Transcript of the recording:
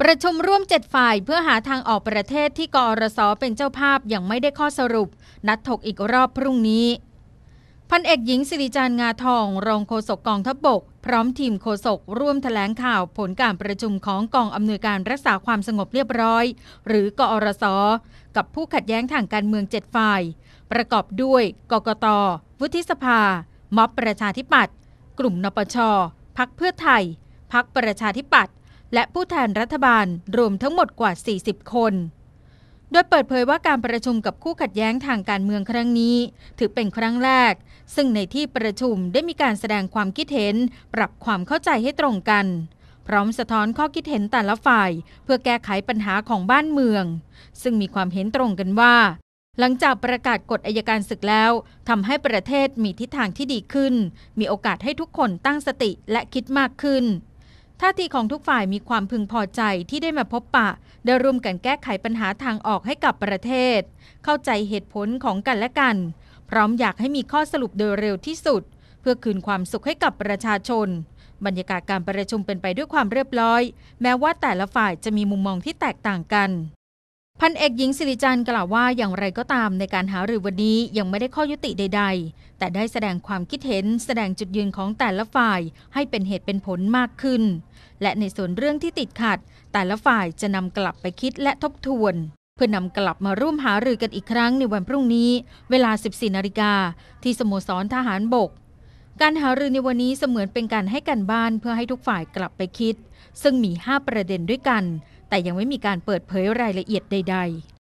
ประชุมร่วม 7 ฝ่ายเพื่อหาทางออกประเทศที่กอรสเป็นเจ้าภาพยังไม่ได้ข้อสรุป นัดถกอีกรอบพรุ่งนี้ พันเอกหญิงสิริจันทร์งาทอง รองโฆษกกองทัพบบก พร้อมทีมโฆษกร่วมแถลงข่าวผลการประชุมของกองอำนวยการรักษาความสงบเรียบร้อย หรือกอรสกับผู้ขัดแย้งทางการเมือง 7 ฝ่าย ประกอบด้วยกกตวุฒิสภา ม็อบประชาธิปัตย์กลุ่มนปชพักเพื่อไทยพักประชาธิปัตย์ และผู้แทนรัฐบาลรวมทั้งหมดกว่า 40 คน โดยเปิดเผยว่าการประชุมกับคู่ขัดแย้งทางการเมืองครั้งนี้ ถือเป็นครั้งแรก ซึ่งในที่ประชุมได้มีการแสดงความคิดเห็น ปรับความเข้าใจให้ตรงกัน พร้อมสะท้อนข้อคิดเห็นแต่ละฝ่าย เพื่อแก้ไขปัญหาของบ้านเมือง ซึ่งมีความเห็นตรงกันว่าหลังจากประกาศกฎอายการศึกแล้วทำให้ประเทศมีทิศทางที่ดีขึ้น มีโอกาสให้ทุกคนตั้งสติและคิดมากขึ้น ท่าทีของทุกฝ่ายมีความพึงพอใจที่ได้มาพบปะ ได้ร่วมกันแก้ไขปัญหาทางออกให้กับประเทศ เข้าใจเหตุผลของกันและกัน พร้อมอยากให้มีข้อสรุปโดยเร็วที่สุด เพื่อคืนความสุขให้กับประชาชน บรรยากาศการประชุมเป็นไปด้วยความเรียบร้อย แม้ว่าแต่ละฝ่ายจะมีมุมมองที่แตกต่างกัน พันเอกหญิงสิริจันทร์กล่าวว่าอย่างไรก็ตามในการหารือวันนี้ยังไม่ได้ข้อยุติใด ๆ แต่ได้แสดงความคิดเห็นแสดงจุดยืนของแต่ละฝ่ายให้เป็นเหตุเป็นผลมากขึ้น และในส่วนเรื่องที่ติดขัด แต่ละฝ่ายจะนำกลับไปคิดและทบทวน เพื่อนำกลับมาร่วมหารือกันอีกครั้งในวันพรุ่งนี้ เวลา 14นาฬิกาที่สโมสรทหารบก การหารือในวันนี้เสมือนเป็นการให้กันบ้านเพื่อให้ทุกฝ่ายกลับไปคิด ซึ่งมี 5 ประเด็นด้วยกัน แต่ยังไม่มีการเปิดเผยรายละเอียดใดๆ